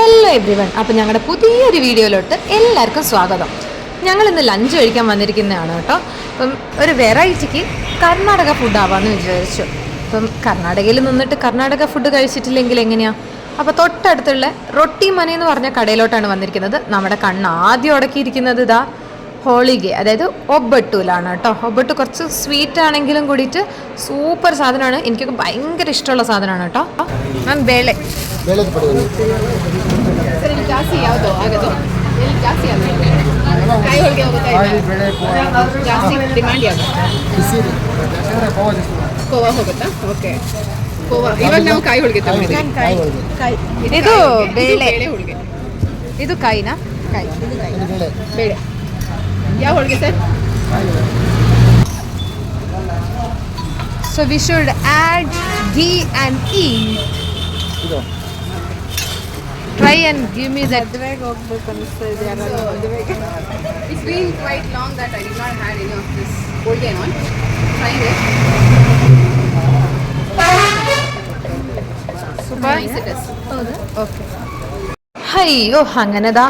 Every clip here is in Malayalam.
ഹലോ എവ്രി വൺ അപ്പം ഞങ്ങളുടെ പുതിയൊരു വീഡിയോയിലോട്ട് എല്ലാവർക്കും സ്വാഗതം. ഞങ്ങൾ ഇന്ന് ലഞ്ച് കഴിക്കാൻ വന്നിരിക്കുന്നതാണ് കേട്ടോ. അപ്പം ഒരു വെറൈറ്റിക്ക് കർണാടക ഫുഡ് ആവാമെന്ന് വിചാരിച്ചു. അപ്പം കർണാടകയിൽ നിന്നിട്ട് കർണാടക ഫുഡ് കഴിച്ചിട്ടില്ലെങ്കിൽ എങ്ങനെയാണ് അപ്പോൾ തൊട്ടടുത്തുള്ള റൊട്ടി മന എന്ന് പറഞ്ഞ കടയിലോട്ടാണ് വന്നിരിക്കുന്നത്. നമ്മുടെ കണ്ണ് ആദ്യം ഉടക്കിയിരിക്കുന്നത് ഇതാ ഹോളിഗെ അതായത് ഒബട്ടൂലാണ് കേട്ടോ. ഒബട്ടു കുറച്ച് സ്വീറ്റ് ആണെങ്കിലും കൂടിയിട്ട് സൂപ്പർ സാധനമാണ്. എനിക്കൊക്കെ ഭയങ്കര ഇഷ്ടമുള്ള സാധനമാണ് കേട്ടോ. മാം ಬೇಳೆ ಬೇಳೆದ ಪಡಿ ಸರ್ ಇಲ್ಲಿ ಜಾಸ್ತಿ ಯಾವುದು ಆಗೋದು? ಇಲ್ಲಿ ಜಾಸ್ತಿ ಆಗೋದು ಕಾಯಿ ಹೋಳಿಗೆ ಹೋಗುತ್ತಾ ಬೇಳೆ ಜಾಸ್ತಿ ಡಿಮ್ಯಾಂಡ್ ಯಾವುದು? ಬಿಸಿ ಕೋವಾ ಹೋಗುತ್ತಾ? ಓಕೆ. ಕೋವಾ ಇವಾಗ ನಾವು ಕಾಯಿ ಹೋಳಿಗೆ ತಗೊಂಡಿದ್ದೀವಿ ಇದು ಬೇಳೆ. ಹೋಳಿಗೆ. ಇದು ಕಾಯಿನಾ? ಕಾಯಿ. ಇದು ಬೇಳೆ. ಬೇಳೆ. ಯಾವ ಹೋಳಿಗೆ sir? So we should add ghee and try and give me that. It's been quite long that I did not had any of this gold and all. Trying it. Super. Nice it is. Okay. hi oh അയ്യോ അങ്ങനെതാ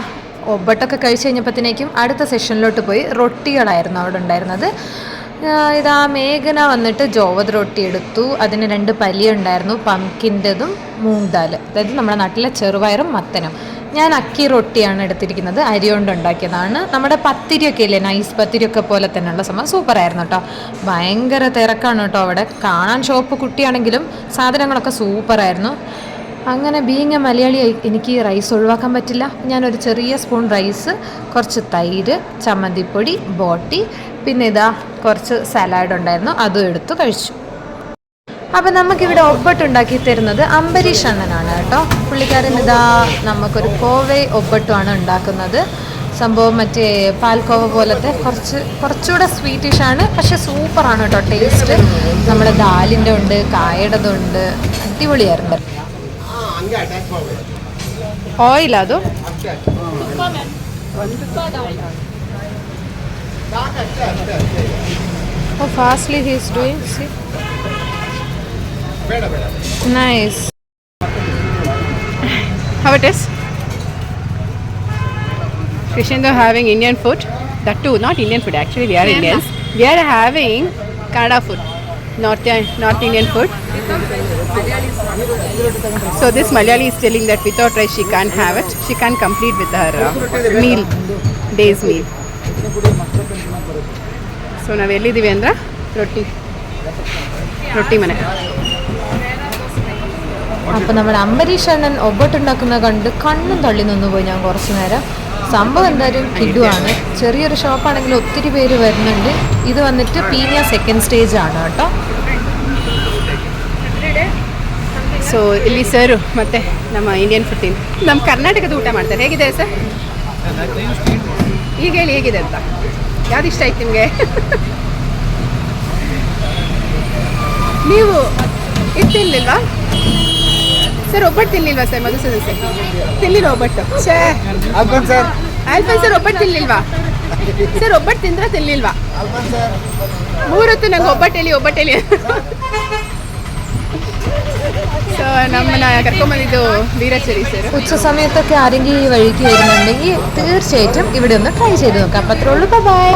ഒബട്ടൊക്കെ കഴിച്ച് കഴിഞ്ഞപ്പോഴത്തേക്കും അടുത്ത സെഷനിലോട്ട് പോയി റൊട്ടികളായിരുന്നു അവിടെ ഉണ്ടായിരുന്നത് ഇതാ മേഘന വന്നിട്ട് ജോവത് റൊട്ടി എടുത്തു. അതിന് രണ്ട് പലിയുണ്ടായിരുന്നു പംകിന്റെതും മൂങ് അതായത് നമ്മുടെ നാട്ടിലെ ചെറുപയറും മത്തനും. ഞാൻ അക്കി റൊട്ടിയാണ് എടുത്തിരിക്കുന്നത് അരി കൊണ്ട് ഉണ്ടാക്കിയതാണ്. നമ്മുടെ പത്തിരിയൊക്കെ ഇല്ലേ നൈസ് പത്തിരിയൊക്കെ പോലെ തന്നെയുള്ള സംഭവം. സൂപ്പറായിരുന്നു കേട്ടോ ഭയങ്കര തിരക്കാണ് കേട്ടോ അവിടെ. കാണാൻ ഷോപ്പ് കുട്ടിയാണെങ്കിലും സാധനങ്ങളൊക്കെ സൂപ്പറായിരുന്നു അങ്ങനെ ബീങ് എ മലയാളി എനിക്ക് റൈസ് ഒഴിവാക്കാൻ പറ്റില്ല. ഞാനൊരു ചെറിയ സ്പൂൺ റൈസ് കുറച്ച് തൈര് ചമ്മന്തിപ്പൊടി ബോട്ടി പിന്നെ ഇതാ കുറച്ച് സലാഡ് ഉണ്ടായിരുന്നു. അതും എടുത്തു കഴിച്ചു. അപ്പം നമുക്കിവിടെ ഒബ്ബട്ട് ഉണ്ടാക്കി തരുന്നത് അംബരീഷ് അണ്ണനാണ് കേട്ടോ. പുള്ളിക്കാരൻ ഇതാ നമുക്കൊരു കോവൈ ഒബ്ബട്ടുമാണ് ഉണ്ടാക്കുന്നത്. സംഭവം മറ്റേ പാൽക്കോവ പോലത്തെ കുറച്ച് കുറച്ചുകൂടെ ആണ്. പക്ഷെ സൂപ്പറാണ് കേട്ടോ ടേസ്റ്റ് നമ്മുടെ ദാലിന്റെ ഉണ്ട് കായടതുണ്ട് അടിപൊളിയായിരുന്നു ಅದು How fastly he is doing, see? Nice. How it is? Krishnendu having Indian food. That too, not Indian food actually, we are Indians. We are having Canada food, North, North Indian food. So this Malayali is telling that without rice she can't have it. She can't complete with her uh, meal, day's meal. So ನಾವು ಎಲ್ಲಿದ್ದೀವಿ ಅಂದ್ರೆ ರೊಟ್ಟಿ ರೊಟ್ಟಿ ಮನೆ അപ്പം നമ്മുടെ അംബരീഷ് അണ്ണൻ ഒബ്ബട്ടുണ്ടാക്കുന്ന കണ്ട് കണ്ണും തള്ളി നിന്ന് പോയി ഞാൻ കുറച്ച് നേരം സംഭവം എന്തായാലും കിടുവാണ് ചെറിയൊരു ഷോപ്പാണെങ്കിൽ ഒത്തിരി പേര് വരുന്നുണ്ട് ഇത് വന്നിട്ട് പീനിയ സെക്കൻഡ് സ്റ്റേജ് ആണ് കേട്ടോ ಸೊ ಇಲ್ಲಿ ಸರ್ ಮತ್ತೆ ನಮ್ಮ ಇಂಡಿಯನ್ ಫುಡ್ ತಿನ್ ನಮ್ಮ ಕರ್ನಾಟಕದ ಊಟ ಮಾಡ್ತಾರೆ ಹೇಗಿದೆ ಸರ್ ಈಗ ಹೇಳಿ ಹೇಗಿದೆ ಅಂತ? ಯಾವ್ದು ಇಷ್ಟ ಆಯ್ತು ನಿಮಗೆ? ನೀವು ಇದು ತಿನ್ಲಿಲ್ವಾ? ಸರ್ ಒಬ್ಬಟ್ಟು ತಿನ್ಲಿಲ್ವಾ ಸರ್ ಮಧುಸೂದನ್ ಸರ್ ತಿನ್ಲಿಲ್ಲ ಒಬ್ಬಟ್ಟು? ಸರ್. ಆಲ್ಫನ್ ಸರ್ ಒಬ್ಬಟ್ಟು ತಿನ್ಲಿಲ್ವಾ? ಸರ್ ಒಬ್ಬಟ್ಟು ತಿಂದ್ರೆ ತಿನ್ಲಿಲ್ವಾ? ಮೂರೊತ್ತು ನಂಗೆ ಒಬ್ಬಟ್ಟೆಲಿ ಒಬ್ಬಟ್ಟೆಲಿ. ಸೊ ನಮ್ಮನ್ನ ಕರ್ಕೊಂಬಂದಿದ್ದು ವೀರಚರಿ ಸರ್ ഉച്ച സമയത്തൊക്കെ ആരെങ്കിലും ഈ വഴിക്ക് വരുന്നുണ്ടെങ്കിൽ തീർച്ചയായിട്ടും ഇവിടെ ഒന്ന് ട്രൈ ചെയ്ത് നോക്കാം അപ്പം അത്രേ ഉള്ളൂ ബൈ